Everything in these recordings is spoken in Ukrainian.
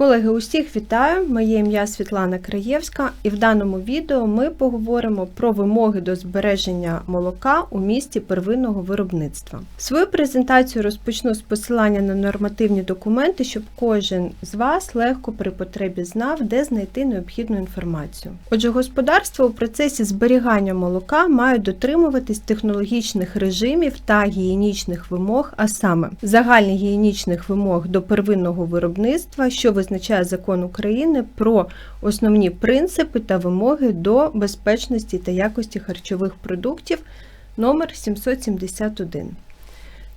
Колеги, усіх вітаю! Моє ім'я Світлана Краєвська, і в даному відео ми поговоримо про вимоги до збереження молока у місті первинного виробництва. Свою презентацію розпочну з посилання на нормативні документи, щоб кожен з вас легко при потребі знав, де знайти необхідну інформацію. Отже, господарство у процесі зберігання молока мають дотримуватись технологічних режимів та гігієнічних вимог, а саме загальних гігієнічних вимог до первинного виробництва, що визначає закон України про основні принципи та вимоги до безпечності та якості харчових продуктів номер 771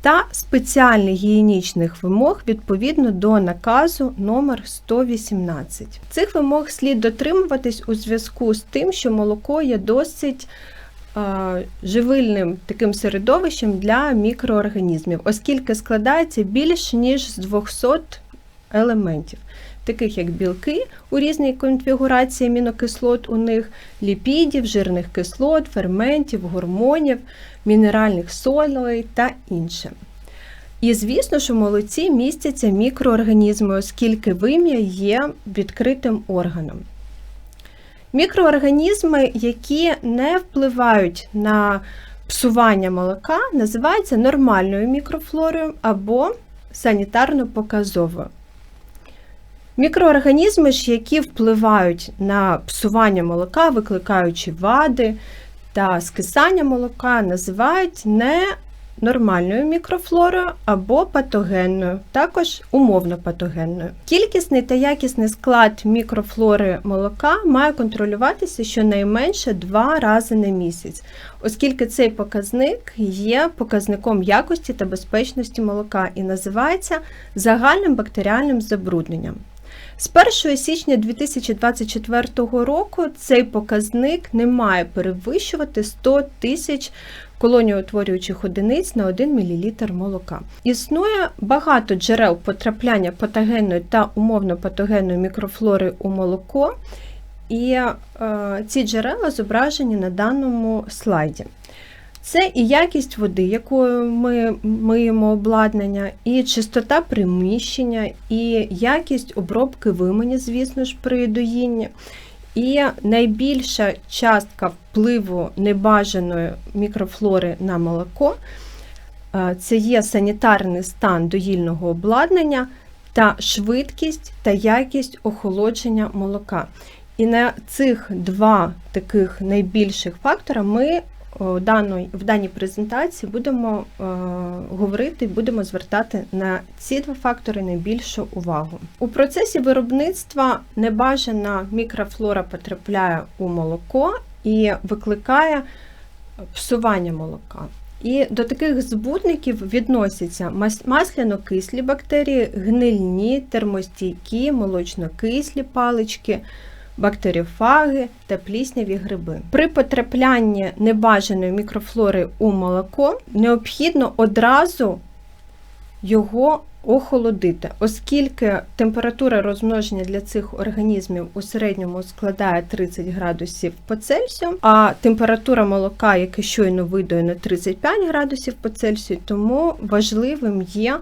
та спеціальних гігієнічних вимог відповідно до наказу номер 118. Цих вимог слід дотримуватись у зв'язку з тим, що молоко є досить живильним таким середовищем для мікроорганізмів, оскільки складається більш ніж з 200 елементів, таких як білки у різній конфігурації амінокислот у них, ліпідів, жирних кислот, ферментів, гормонів, мінеральних солей та інше. І, звісно, що в молоці містяться мікроорганізми, оскільки вим'я є відкритим органом. Мікроорганізми, які не впливають на псування молока, називаються нормальною мікрофлорою або санітарно-показовою. Мікроорганізми ж, які впливають на псування молока, викликаючи вади та скисання молока, називають не нормальною мікрофлорою або патогенною, також умовно патогенною. Кількісний та якісний склад мікрофлори молока має контролюватися щонайменше два рази на місяць, оскільки цей показник є показником якості та безпечності молока і називається загальним бактеріальним забрудненням. З 1 січня 2024 року цей показник не має перевищувати 100 тисяч колоніоутворюючих одиниць на 1 мл молока. Існує багато джерел потрапляння патогенної та умовно патогенної мікрофлори у молоко, і е, ці джерела зображені на даному слайді. Це і якість води, якою ми миємо обладнання, і чистота приміщення, і якість обробки вимені, звісно ж, при доїнні. І найбільша частка впливу небажаної мікрофлори на молоко це є санітарний стан доїльного обладнання та швидкість та якість охолодження молока. І на цих два таких найбільших фактора ми в даній презентації будемо е, говорити будемо звертати на ці два фактори найбільшу увагу. У процесі виробництва небажана мікрофлора потрапляє у молоко і викликає псування молока. І до таких збудників відносяться масляно-кислі бактерії, гнильні, термостійкі, молочно-кислі палички бактеріофаги та плісняві гриби. При потраплянні небажаної мікрофлори у молоко необхідно одразу його охолодити, оскільки температура розмноження для цих організмів у середньому складає 30 градусів по Цельсію, а температура молока, яке щойно видоєно 35 градусів по Цельсію, тому важливим є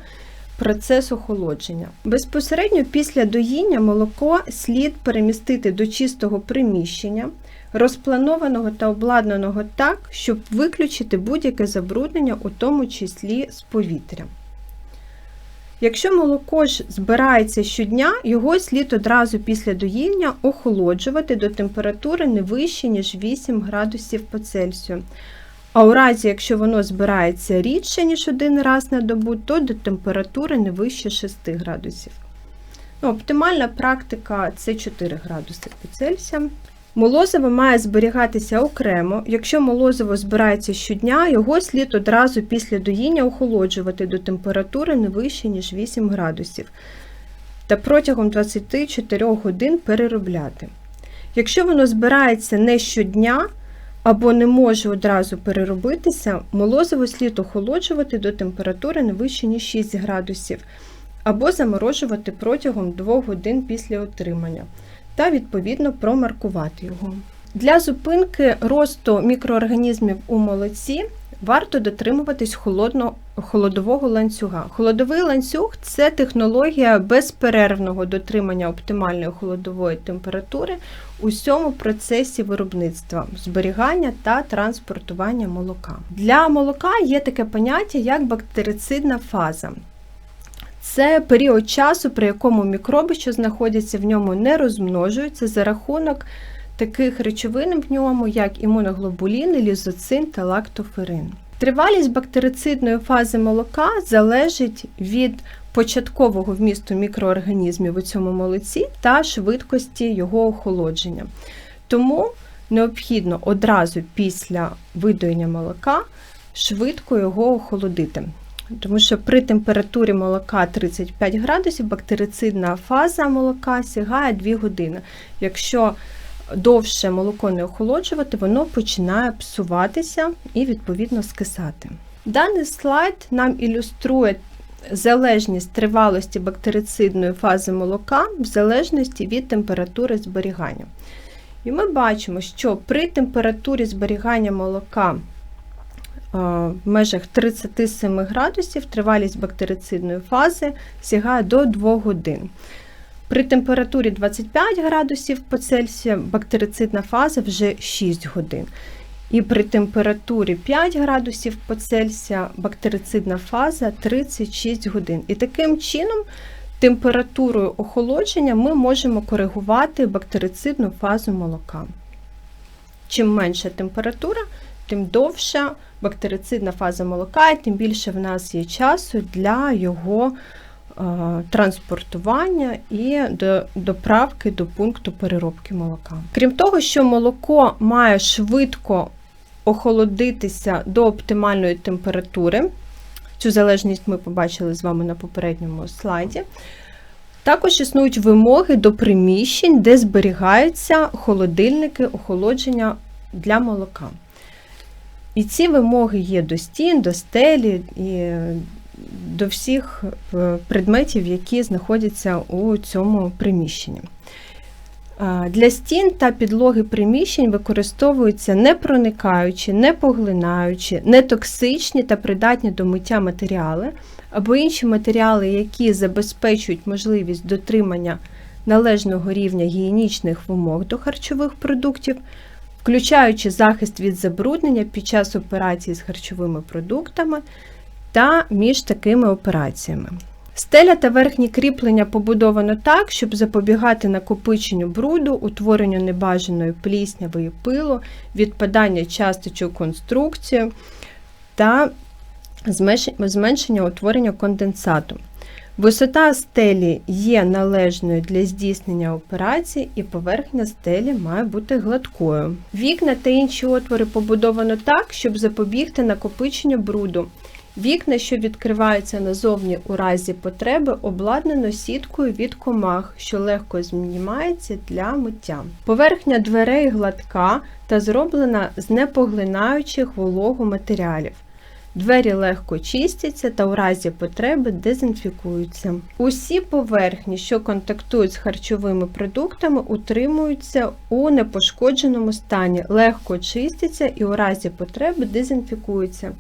Процес охолодження. Безпосередньо після доїння молоко слід перемістити до чистого приміщення, розпланованого та обладнаного так, щоб виключити будь-яке забруднення, у тому числі з повітря. Якщо молоко ж збирається щодня, його слід одразу після доїння охолоджувати до температури не вище, ніж 8 градусів по Цельсію. А у разі, якщо воно збирається рідше, ніж один раз на добу, то до температури не вище 6 градусів. Ну, Оптимальна практика це 4 градуси по Цельсія. Молозиво має зберігатися окремо. Якщо молозиво збирається щодня, його слід одразу після доїння охолоджувати до температури не вище, ніж 8 градусів. Та протягом 24 годин переробляти. Якщо воно збирається не щодня, або не може одразу переробитися, молозиво слід охолоджувати до температури не вище, ніж 6 градусів, або заморожувати протягом 2 годин після отримання, та, відповідно, промаркувати його. Для зупинки росту мікроорганізмів у молоці варто дотримуватись холодного холодового ланцюга. Холодовий ланцюг це технологія безперервного дотримання оптимальної холодової температури у всьому процесі виробництва, зберігання та транспортування молока. Для молока є таке поняття, як бактерицидна фаза. Це період часу, при якому мікроби, що знаходяться в ньому, не розмножуються за рахунок таких речовин в ньому, як імуноглобуліни, лізоцин та лактоферин. Тривалість бактерицидної фази молока залежить від початкового вмісту мікроорганізмів у цьому молоці та швидкості його охолодження. Тому необхідно одразу після видоєння молока швидко його охолодити. Тому що при температурі молока 35 градусів бактерицидна фаза молока сягає 2 години. Якщо довше молоко не охолоджувати, воно починає псуватися і, відповідно, скисати. Даний слайд нам ілюструє залежність тривалості бактерицидної фази молока в залежності від температури зберігання. І ми бачимо, що при температурі зберігання молока в межах 37 градусів тривалість бактерицидної фази сягає до 2 годин. При температурі 25 градусів по Цельсію бактерицидна фаза вже 6 годин. І при температурі 5 градусів по Цельсія бактерицидна фаза 36 годин. І таким чином, температурою охолодження ми можемо коригувати бактерицидну фазу молока. Чим менша температура, тим довша бактерицидна фаза молока, і тим більше в нас є часу для його транспортування і до доправки до пункту переробки молока. Крім того, що молоко має швидко охолодитися до оптимальної температури, цю залежність ми побачили з вами на попередньому слайді. Також існують вимоги до приміщень, де зберігаються холодильники охолодження для молока. І ці вимоги є до стін, до стелі і до всіх е, предметів, які знаходяться у цьому приміщенні. Для стін та підлоги приміщень використовуються не проникаючі, не поглинаючі, нетоксичні та придатні до миття матеріали, або інші матеріали, які забезпечують можливість дотримання належного рівня гігієнічних вимог до харчових продуктів, включаючи захист від забруднення під час операції з харчовими продуктами та між такими операціями. Стеля та верхні кріплення побудовано так, щоб запобігати накопиченню бруду, утворенню небажаної пліснявої пилу, відпадання часточок конструкції та зменшення утворення конденсату. Висота стелі є належною для здійснення операції, і поверхня стелі має бути гладкою. Вікна та інші отвори побудовано так, щоб запобігти накопиченню бруду. Вікна, що відкриваються назовні у разі потреби, обладнано сіткою від комах, що легко знімається для миття. Поверхня дверей гладка та зроблена з непоглинаючих вологу матеріалів. Двері легко чистяться та у разі потреби дезінфікуються. Усі поверхні, що контактують з харчовими продуктами, утримуються у непошкодженому стані, легко чистяться і у разі потреби дезінфікуються.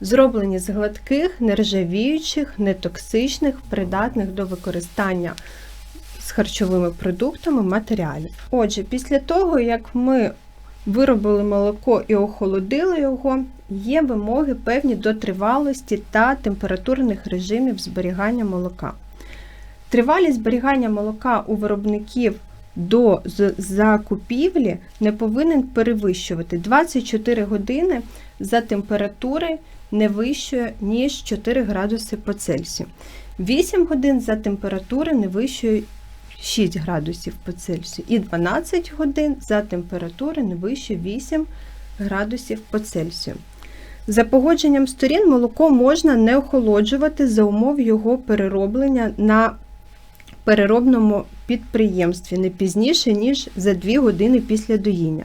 Зроблені з гладких, нержавіючих, нетоксичних, придатних до використання з харчовими продуктами матеріалів. Отже, після того, як ми виробили молоко і охолодили його, є вимоги певні до тривалості та температурних режимів зберігання молока. Тривалість зберігання молока у виробників до закупівлі не повинен перевищувати 24 години за температури не вищою, ніж 4 градуси по Цельсію. 8 годин за температури не вищою 6 градусів по Цельсію. І 12 годин за температури не вище 8 градусів по Цельсію. За погодженням сторін молоко можна не охолоджувати за умов його перероблення на переробному підприємстві не пізніше, ніж за 2 години після доїння.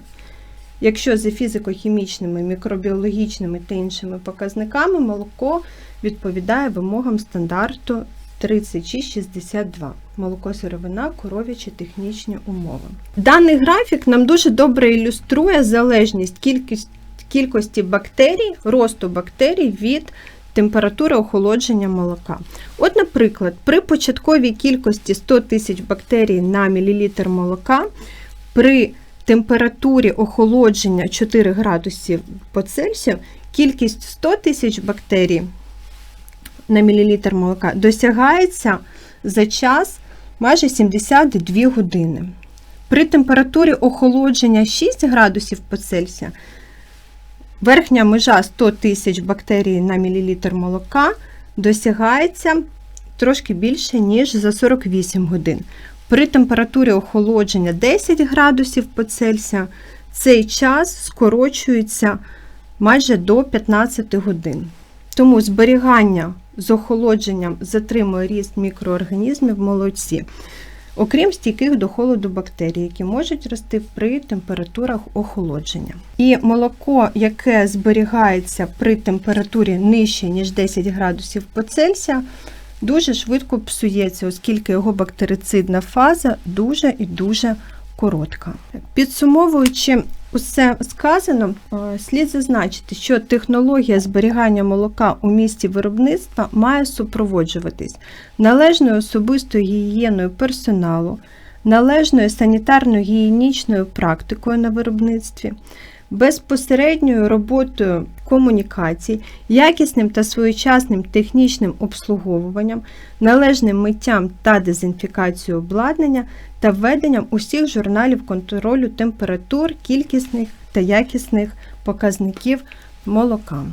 Якщо за фізико-хімічними, мікробіологічними та іншими показниками молоко відповідає вимогам стандарту 3662 молоко сировина, коров'ячі технічні умови. Даний графік нам дуже добре ілюструє залежність кількість, кількості бактерій, росту бактерій від температури охолодження молока. От, наприклад, при початковій кількості 100 тисяч бактерій на мілілітр молока, при температурі охолодження 4 градусів по Цельсію, кількість 100 тисяч бактерій на мілілітр молока досягається за час майже 72 години. При температурі охолодження 6 градусів по Цельсію верхня межа 100 тисяч бактерій на мілілітр молока досягається трошки більше, ніж за 48 годин. При температурі охолодження 10 градусів по Цельсію цей час скорочується майже до 15 годин. Тому зберігання з охолодженням затримує ріст мікроорганізмів в молоці, окрім стійких до холоду бактерій, які можуть рости при температурах охолодження. І молоко, яке зберігається при температурі нижче, ніж 10 градусів по Цельсію, дуже швидко псується, оскільки його бактерицидна фаза дуже і дуже коротка. Підсумовуючи усе сказано, е, слід зазначити, що технологія зберігання молока у місті виробництва має супроводжуватись належною особистою гігієною персоналу, належною санітарно-гігієнічною практикою на виробництві, безпосередньою роботою комунікацій, якісним та своєчасним технічним обслуговуванням, належним миттям та дезінфікацією обладнання та введенням усіх журналів контролю температур, кількісних та якісних показників молока.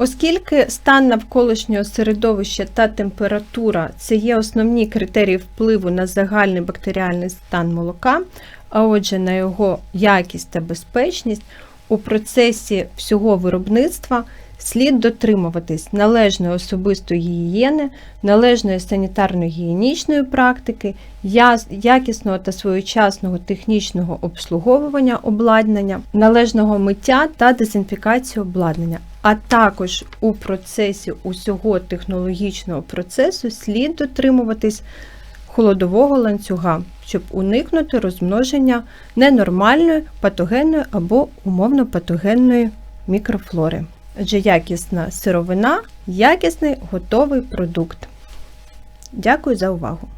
Оскільки стан навколишнього середовища та температура це є основні критерії впливу на загальний бактеріальний стан молока, а отже, на його якість та безпечність, у процесі всього виробництва слід дотримуватись належної особистої гігієни, належної санітарно-гігієнічної практики, якісного та своєчасного технічного обслуговування обладнання, належного миття та дезінфікації обладнання. А також у процесі усього технологічного процесу слід дотримуватись холодового ланцюга, щоб уникнути розмноження ненормальної патогенної або умовно патогенної мікрофлори. Адже якісна сировина, якісний готовий продукт. Дякую за увагу!